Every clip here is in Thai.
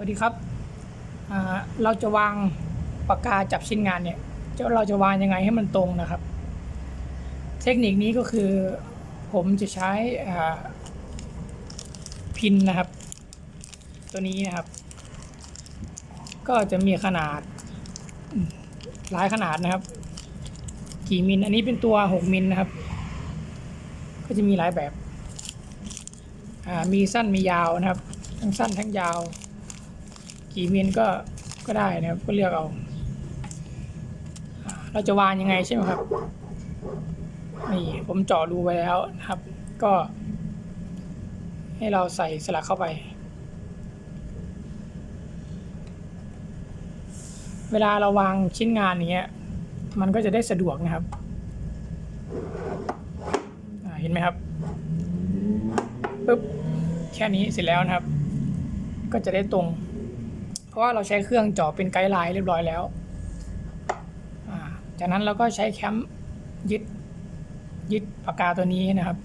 วัสดีครับ เราจะวางปากกาจับชิ้นงานเนี่ยเราจะวางยังไงให้มันตรงนะครับ เทคนิคนี้ก็คือผมจะใช้พินนะครับ ตัวนี้นะครับ ก็จะมีขนาดหลายขนาดนะครับ กี่มิลอันนี้เป็นตัว 6 มิลนะครับ ก็จะมีหลายแบบมีสั้นมียาวนะครับ ทั้งสั้นทั้งยาว กี่มิลก็ก็ได้นะครับก็เลือกเอา เราจะวางยังไงใช่ไหมครับนี่ผมเจาะรูไว้แล้วนะครับ ก็ ให้เราใส่สลักเข้าไป เวลาเราวางชิ้นงานอย่างเงี้มันก็จะได้สะดวกนะครับเห็นไหมครับปุ๊บแค่นี้เสร็จแล้วนะครับ ก็จะได้ตรง ราะว่าเราใช้เครื่องเจาะเป็นไกด์ไลน์เรียบร้อยแล้วจากนั้นเราก็ใช้แคมยึดยึดปากกาตัวนี้นะครับ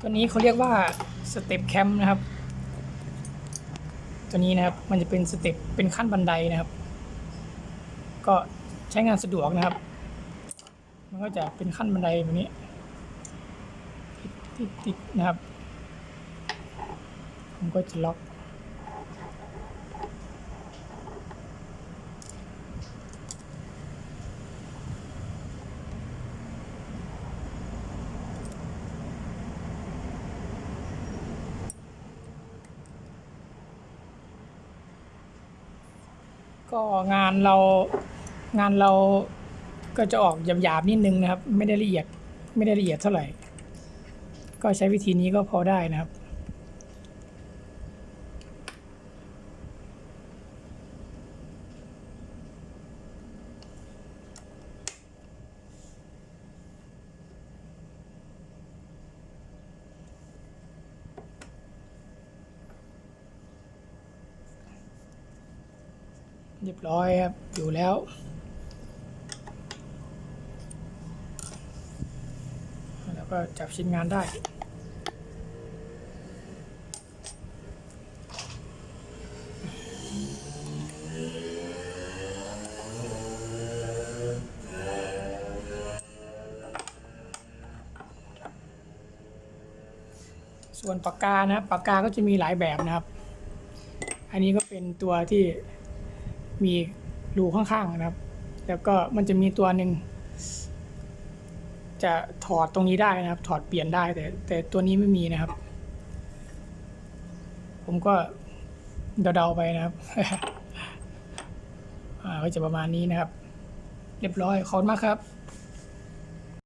ตัวนี้เขาเรียกว่าสเต็ปแคมนะครับ ตัวนี้นะครับมันจะเป็นสเต็ปเป็นขั้นบันไดนะครับ ก็ใช้งานสะดวกนะครับ มันก็จะเป็นขั้นบันไดแบบนี้ ติดติดๆนะครับ ผมก็จะล็อก ก็งานเรางานเราก็จะออกหยาบๆนิดนึงนะครับ ไม่ได้ละเอียดไม่ได้ละเอียดเท่าไหร่ ก็ใช้วิธีนี้ก็พอได้นะครับ เรียบร้อยครับ อยู่แล้ว แล้วก็จับชิ้นงานได้ส่วนปากกานะครับปากกาก็จะมีหลายแบบนะครับ อันนี้ก็เป็นตัวที่ มีรูข้างๆนะครับ แล้วก็มันจะมีตัวหนึ่งจะถอดตรงนี้ได้นะครับ ถอดเปลี่ยนได้แต่แต่ตัวนี้ไม่มีนะครับ ผมก็เดาๆไปนะครับอ่าก็จะประมาณนี้นะครับ เรียบร้อยขอบคุณมากครับ